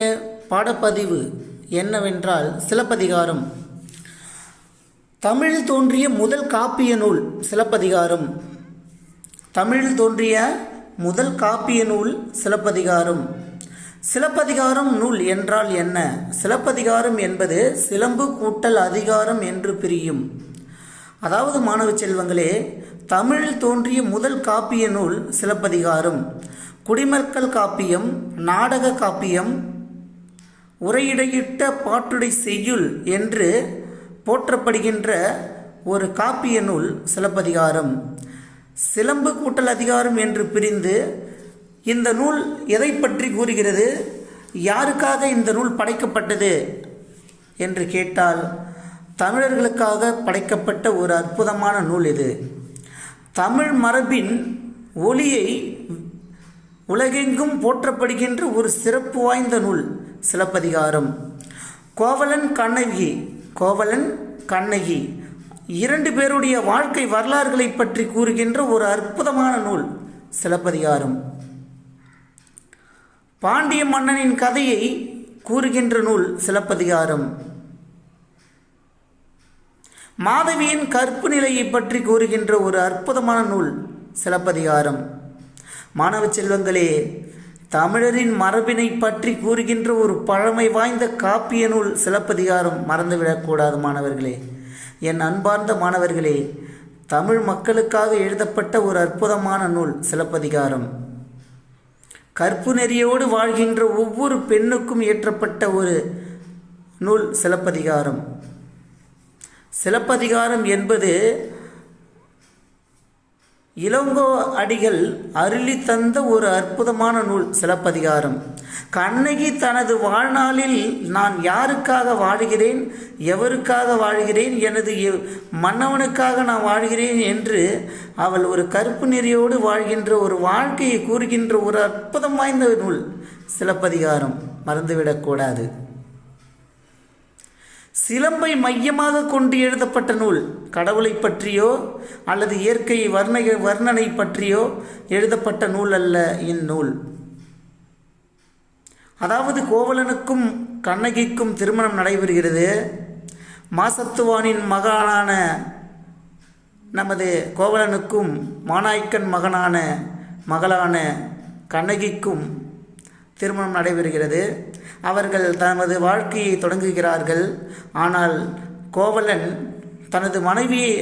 பாடப்பதிவு என்னவென்றால் சிலப்பதிகாரம். தமிழில் தோன்றிய முதல் காப்பிய நூல் சிலப்பதிகாரம். தமிழில் தோன்றிய முதல் காப்பிய நூல் சிலப்பதிகாரம். சிலப்பதிகாரம் நூல் என்றால் என்ன? சிலப்பதிகாரம் என்பது சிலம்பு கூட்டல் அதிகாரம் என்று பிரியும். அதாவது மாணவ செல்வங்களே தமிழில் தோன்றிய முதல் காப்பிய நூல் சிலப்பதிகாரம். குடிமக்கள் காப்பியம் நாடக காப்பியம் உரையிடையிட்ட பாட்டுடை செய்யுள் என்று போற்றப்படுகின்ற ஒரு காப்பிய நூல் சிலப்பதிகாரம். சிலம்பு கூட்டல் அதிகாரம் என்று பிரிந்து இந்த நூல் எதை பற்றி கூறுகிறது? யாருக்காக இந்த நூல் படைக்கப்பட்டது? என்று கேட்டால் தமிழர்களுக்காக படைக்கப்பட்ட ஒரு அற்புதமான நூல் இது. தமிழ் மரபின் ஒளியை உலகெங்கும் போற்றப்படுகின்ற ஒரு சிறப்பு வாய்ந்த நூல் சிலப்பதிகாரம். கோவலன் கண்ணகி கோவலன் கண்ணகி. இரண்டு பேருடைய வாழ்க்கை வரலாறுகளை பற்றி கூறுகின்ற ஒரு அற்புதமான நூல் சிலப்பதிகாரம். பாண்டிய மன்னனின் கதையை கூறுகின்ற நூல் சிலப்பதிகாரம். மாதவியின் கற்பு நிலையை பற்றி கூறுகின்ற ஒரு அற்புதமான நூல் சிலப்பதிகாரம். மாணவ செல்வங்களே தமிழரின் மரபினை பற்றி கூறுகின்ற ஒரு பழமை வாய்ந்த காப்பிய நூல் சிலப்பதிகாரம் மறந்துவிடக்கூடாது மாணவர்களே. என் அன்பார்ந்த மாணவர்களே தமிழ் மக்களுக்காக எழுதப்பட்ட ஒரு அற்புதமான நூல் சிலப்பதிகாரம். கற்பு நெறியோடு வாழ்கின்ற ஒவ்வொரு பெண்ணுக்கும் இயற்றப்பட்ட ஒரு நூல் சிலப்பதிகாரம். சிலப்பதிகாரம் என்பது இளங்கோ அடிகள் அருளி தந்த ஒரு அற்புதமான நூல் சிலப்பதிகாரம். கண்ணகி தனது வாழ்நாளில் நான் யாருக்காக வாழ்கிறேன் எவருக்காக வாழ்கிறேன் எனது எ- மன்னவனுக்காக நான் வாழ்கிறேன் என்று அவள் ஒரு கருப்பு நெறியோடு வாழ்கின்ற ஒரு வாழ்க்கையை கூறுகின்ற ஒரு அற்புதம் வாய்ந்த நூல் சிலப்பதிகாரம். மறந்துவிடக்கூடாது. சிலம்பை மையமாக கொண்டு எழுதப்பட்ட நூல் கடவுளை பற்றியோ அல்லது இயற்கை வர்ண வர்ணனை பற்றியோ எழுதப்பட்ட நூல் அல்ல இந்நூல். அதாவது கோவலனுக்கும் கண்ணகிக்கும் திருமணம் நடைபெறுகிறது. மாசத்துவானின் மகனான நமது கோவலனுக்கும் மானாய்க்கன் மகனான மகளான கண்ணகிக்கும் திருமணம் நடைபெறுகிறது. அவர்கள் தமது வாழ்க்கையை தொடங்குகிறார்கள். ஆனால் கோவலன் தனது மனைவியை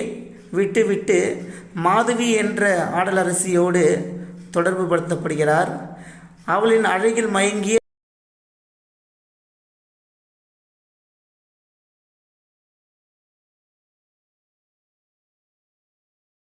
விட்டுவிட்டு மாதவி என்ற ஆடலரசியோடு தொடர்பு படுத்தப்படுகிறார் அவளின் அழகில் மயங்கி